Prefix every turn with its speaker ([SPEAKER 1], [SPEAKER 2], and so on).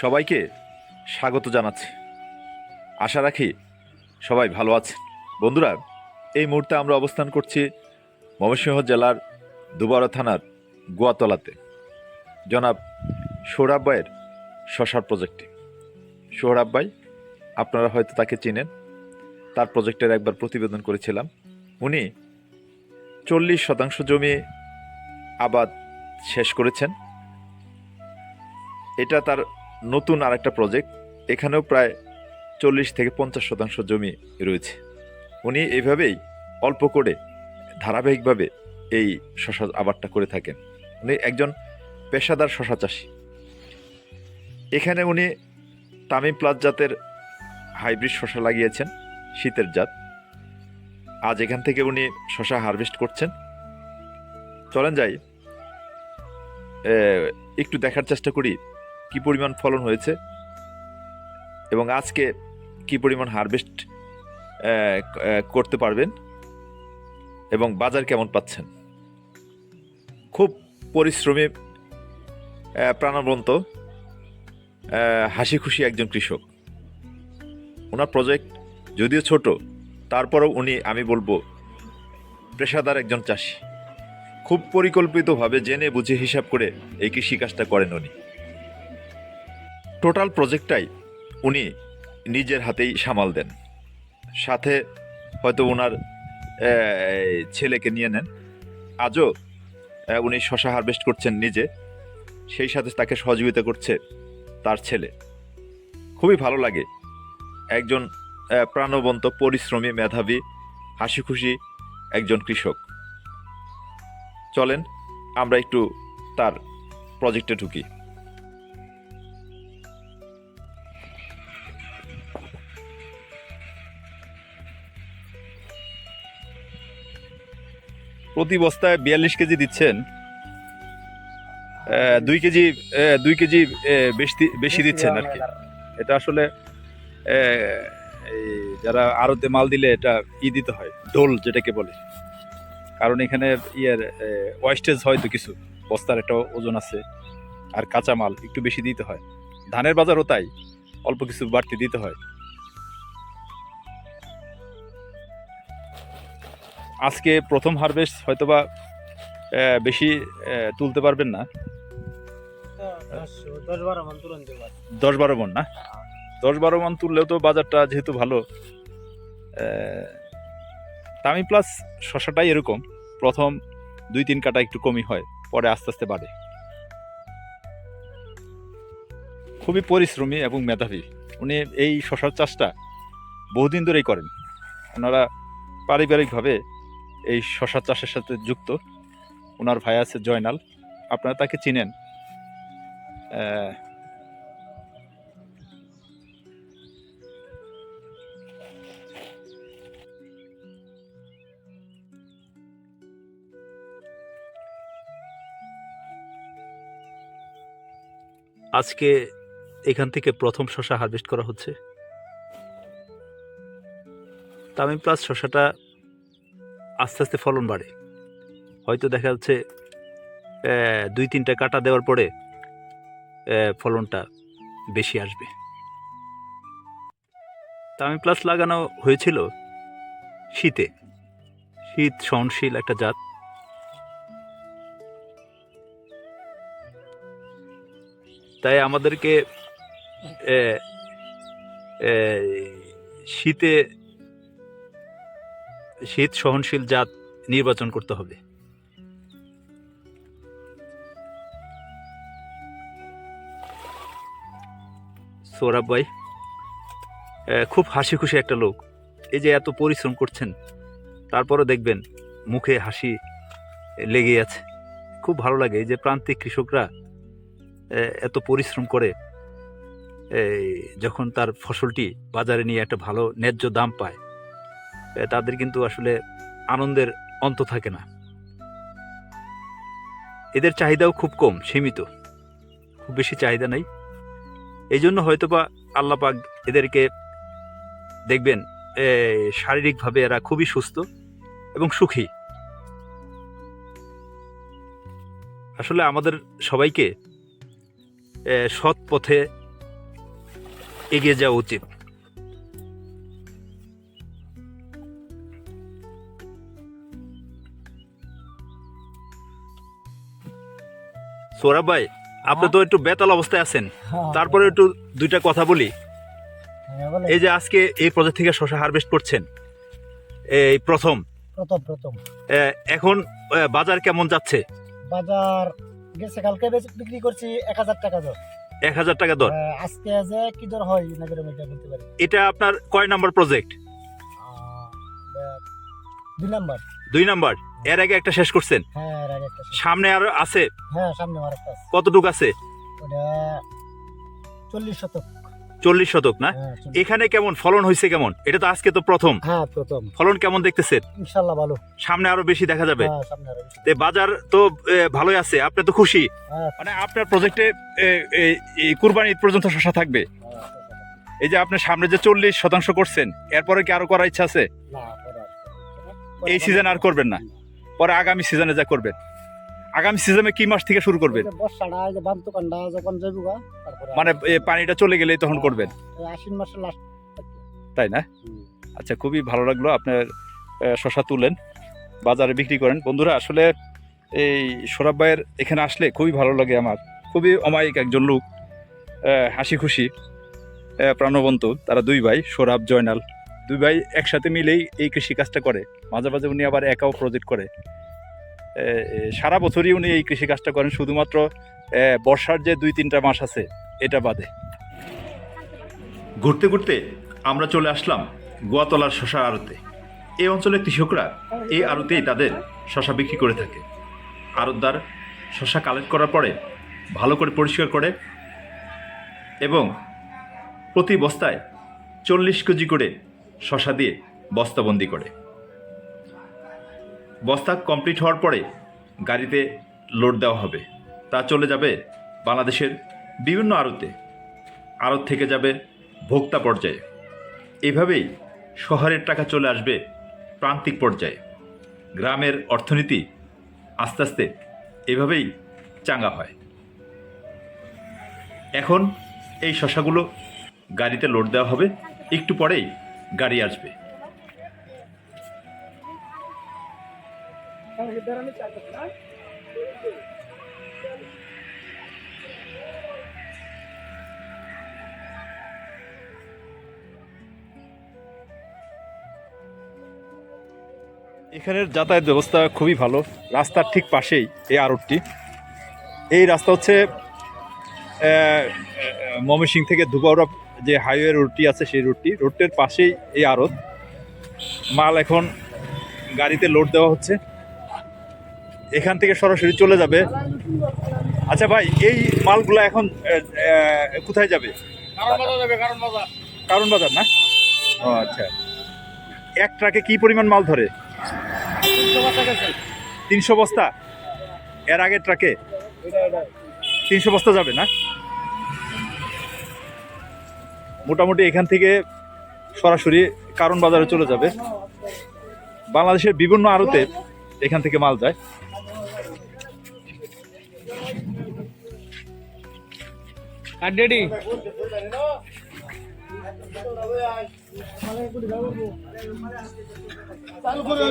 [SPEAKER 1] সবাইকে স্বাগত জানাচ্ছি। আশা রাখি সবাই ভালো আছে বন্ধুরা, এই মুহূর্তে আমরা অবস্থান করছি ময়মনসিংহ জেলার দুবারা থানার গোয়াতলাতে। জনাব সৌরভ ভাইয়ের শশার প্রজেক্টে। সৌরভ ভাই, আপনারা হয়তো তাকে চিনেন। তার প্রজেক্টের একবার প্রতিবেদন করেছিলাম। উনি চল্লিশ শতাংশ জমি আবাদ শেষ করেছেন। এটা তার নতুন আরেকটা প্রজেক্ট এখানেও প্রায় চল্লিশ থেকে পঞ্চাশ শতাংশ জমি রয়েছে। উনি এভাবেই অল্প করে ধারাবাহিকভাবে এই শশা আবাদটা করে থাকেন। উনি একজন পেশাদার শশা চাষি। এখানে উনি তামিম প্লাস জাতের হাইব্রিড শশা লাগিয়েছেন, শীতের জাত। আজ এখান থেকে উনি শশা হারভেস্ট করছেন। চলেন যাই। একটু দেখার চেষ্টা করি কি পরিমাণ ফলন হয়েছে? এবং আজকে কি পরিমাণ হারভেস্ট করতে পারবেন? এবং বাজার কেমন পাচ্ছেন? খুব পরিশ্রমী প্রাণবন্ত হাসি খুশি একজন কৃষক। ওনার প্রজেক্ট যদিও ছোট, তারপরেও উনি, আমি বলব, পেশাদার একজন চাষি। খুব পরিকল্পিতভাবে জেনে বুঝে হিসাব করে এই কৃষিকাজটা করেন উনি। টোটাল প্রজেক্টটাই উনি নিজের হাতেই সামাল দেন। সাথে হয়তো ওনার ছেলেকে নিয়ে নেন। আজও উনি শশা হারভেস্ট করছেন নিজে। সেই সাথে তাকে সহযোগিতা করছে তার ছেলে। খুবই ভালো লাগে। একজন প্রাণবন্ত, পরিশ্রমী মেধাবী হাসি খুশি একজন কৃষক। চলেন, আমরা একটু তার প্রজেক্টে ঢুকি। প্রতি বস্তায় বিয়াল্লিশ কেজি দিচ্ছেন। দুই কেজি দুই কেজি বেশি বেশি দিচ্ছেন আর কি। এটা আসলে এই যারা আড়তে মাল দিলে এটা ই দিতে হয় ডোল যেটাকে বলে। কারণ এখানে ইয়ের ওয়েস্টেজ হয় তো কিছু বস্তার একটা ওজন আছে আর কাঁচা মাল একটু বেশি দিতে হয়। ধানের বাজারও তাই অল্প কিছু বাড়তি দিতে হয়। আজকে প্রথম হারভেস্ট হয়তোবা বেশি তুলতে পারবেন না।
[SPEAKER 2] দশ বারো মন
[SPEAKER 1] না? দশ বারো মন তুললেও তো বাজারটা যেহেতু ভালো তামি প্লাস শশাটাই এরকম। প্রথম দুই তিন কাটা একটু কমই হয়, পরে আস্তে আস্তে বাড়ে। খুবই পরিশ্রমী এবং মেধাবী। উনি এই শশার চাষটা বহুদিন ধরেই করেন। ওনারা পারিবারিকভাবে এই শশা চাষের সাথে যুক্ত। ওনার ভাই আছে জয়নাল। আপনারা তাকে চিনেন। আজকে এখান থেকে প্রথম শশা হারভেস্ট করা হচ্ছে। তামিম প্লাস শশাটা আস্তে আস্তে ফলন বাড়ে। হয়তো দেখা যাচ্ছে দুই তিনটা কাটা দেওয়ার পরে ফলনটা বেশি আসবে। তামিম প্লাস লাগানো হয়েছিল শীতে। শীত সহনশীল একটা জাত। তাই আমাদেরকে শীতে শীত সহনশীল জাত নির্বাচন করতে হবে। সৌরভ ভাই খুব হাসি খুশি একটা লোক। এই যে এত পরিশ্রম করছেন, তারপরও দেখবেন মুখে হাসি লেগে আছে। খুব ভালো লাগে এই যে প্রান্তিক কৃষকরা এত পরিশ্রম করে যখন তার ফসলটি বাজারে নিয়ে একটা ভালো ন্যায্য দাম পায় তাদের কিন্তু আসলে আনন্দের অন্ত থাকে না। এদের চাহিদাও খুব কম, সীমিত। খুব বেশি চাহিদা নাই। এই জন্য হয়তোবা আল্লাপাক এদেরকে দেখবেন শারীরিকভাবে এরা খুবই সুস্থ এবং সুখী। আসলে আমাদের সবাইকে সৎ পথে
[SPEAKER 3] এগিয়ে যাওয়া উচিত। সৌরভ ভাই আপনি তো একটু বেতাল অবস্থায় আছেন। তারপরে একটু দুইটা কথা বলি।
[SPEAKER 2] হ্যাঁ,
[SPEAKER 3] এই যে আজকে এই প্রজেক্ট থেকে শশা হারভেস্ট করছেন এই প্রথম।
[SPEAKER 2] প্রথম প্রথম।
[SPEAKER 3] এখন বাজার কেমন যাচ্ছে?
[SPEAKER 2] বাজার গেছে কালকে বেচে- বিক্রি করছি এক হাজার টাকা দর।
[SPEAKER 3] এক হাজার টাকা দর।
[SPEAKER 2] হ্যাঁ, আজকে যে কি দর হয় নাগের মধ্যে বলতে পারি।
[SPEAKER 3] এটা আপনার কয় নাম্বার প্রজেক্ট
[SPEAKER 2] দুই নাম্বার।
[SPEAKER 3] দুই নাম্বার। এর আগে একটা শেষ করছেন?
[SPEAKER 2] হ্যাঁ এর আগে একটা ছিল।
[SPEAKER 3] সামনে আর আছে?
[SPEAKER 2] হ্যাঁ সামনে আছে।
[SPEAKER 3] কতটুক আছে?
[SPEAKER 2] ওটা চল্লিশ শতক।
[SPEAKER 3] চল্লিশ শতক না?
[SPEAKER 2] হ্যাঁ।
[SPEAKER 3] এখানে কেমন? ফলন হয়েছে কেমন? এটা তো আজকে তো প্রথম।
[SPEAKER 2] হ্যাঁ প্রথম।
[SPEAKER 3] ফলন কেমন দেখতেছেন?
[SPEAKER 2] ইনশাল্লাহ ভালো।
[SPEAKER 3] সামনে আরও বেশি দেখা যাবে।
[SPEAKER 2] হ্যাঁ সামনে আরও বেশি।
[SPEAKER 3] তে বাজার তো এ, ভালোই আছে। আপনি তো খুশি।
[SPEAKER 2] হ্যাঁ।
[SPEAKER 1] মানে আপনার প্রজেক্টে কুরবানি ঈদ পর্যন্ত শশা থাকবে।
[SPEAKER 2] হ্যাঁ,
[SPEAKER 1] এই যে আপনার সামনে যে চল্লিশ শতাংশ করছেন এরপরে কি আরও করার ইচ্ছা আছে?
[SPEAKER 2] না, পরে আর-
[SPEAKER 1] এই সিজন আর করবেন না। পরে আগামী সিজনে যা করবেন আগামী সিজনে কি মাস থেকে শুরু করবেন? মানে পানিটা চলে গেলেই তখন করবেন।
[SPEAKER 2] আশ্বিন মাসের লাস্ট
[SPEAKER 1] তাই না? আচ্ছা খুবই ভালো লাগল আপনার শশা তুলেন বাজারে বিক্রি করেন। বন্ধুরা আসলে এই সৌরভ ভাইয়ের এখানে আসলে খুবই ভালো লাগে আমার। খুবই অমায়িক একজন লোক হাসি খুশি প্রাণবন্ত। তারা দুই ভাই সৌরভ জয়নাল। দুই ভাই একসাথে মিলেই এই কৃষি কাজটা করে। মাঝে মাঝে উনি আবার একাও প্রজেক্ট করে। সারা বছরই উনি এই কৃষি কাজটা করেন। শুধুমাত্র বর্ষার যে দুই তিনটা মাস আছে, এটা বাদে। ঘুরতে ঘুরতে আমরা চলে আসলাম গোয়াতলার শশা আড়তে। এই অঞ্চলের কৃষকরা এই আড়তেই তাদের শশা বিক্রি করে থাকে। আড়তদার শশা কালেক্ট করার পরে ভালো করে পরিষ্কার করে এবং প্রতি বস্তায় চল্লিশ কেজি করে শশা দিয়ে বস্তাবন্দি করে। বস্তা কমপ্লিট হওয়ার পরে গাড়িতে লোড দেওয়া হবে। তা চলে যাবে বাংলাদেশের বিভিন্ন আড়তে। আড়ত থেকে যাবে ভোক্তা পর্যায়ে। এভাবেই শহরের টাকা চলে আসবে প্রান্তিক পর্যায়ে। গ্রামের অর্থনীতি আস্তে আস্তে এভাবেই চাঙ্গা হয়। এখন এই শশাগুলো গাড়িতে লোড দেওয়া হবে। একটু পরেই গাড়ি আসবে। এখানের যাতায়াত ব্যবস্থা খুবই ভালো। রাস্তার ঠিক পাশেই এই আড়তটি। এই রাস্তা হচ্ছে ময়মনসিং থেকে ধুবাউড়া যে হাইওয়ে রুটটি আছে সেই রুটটি, রুটের পাশেই এই আড়ত। মাল এখন গাড়িতে লোড দেওয়া হচ্ছে। এখান থেকে সরাসরি চলে যাবে। আচ্ছা ভাই, এই মালগুলো এখন কোথায় যাবে? কারণ বাজার না? ও আচ্ছা। এক ট্রাকে কি পরিমাণ মাল ধরে? তিনশো বস্তা? এর আগের ট্রাকে? তিনশো বস্তা যাবে না? মোটামুটি এখান থেকে সরাসরি কারণ বাজারে চলে যাবে। বাংলাদেশের বিভিন্ন আড়তে এখান থেকে মাল যায়।
[SPEAKER 2] করে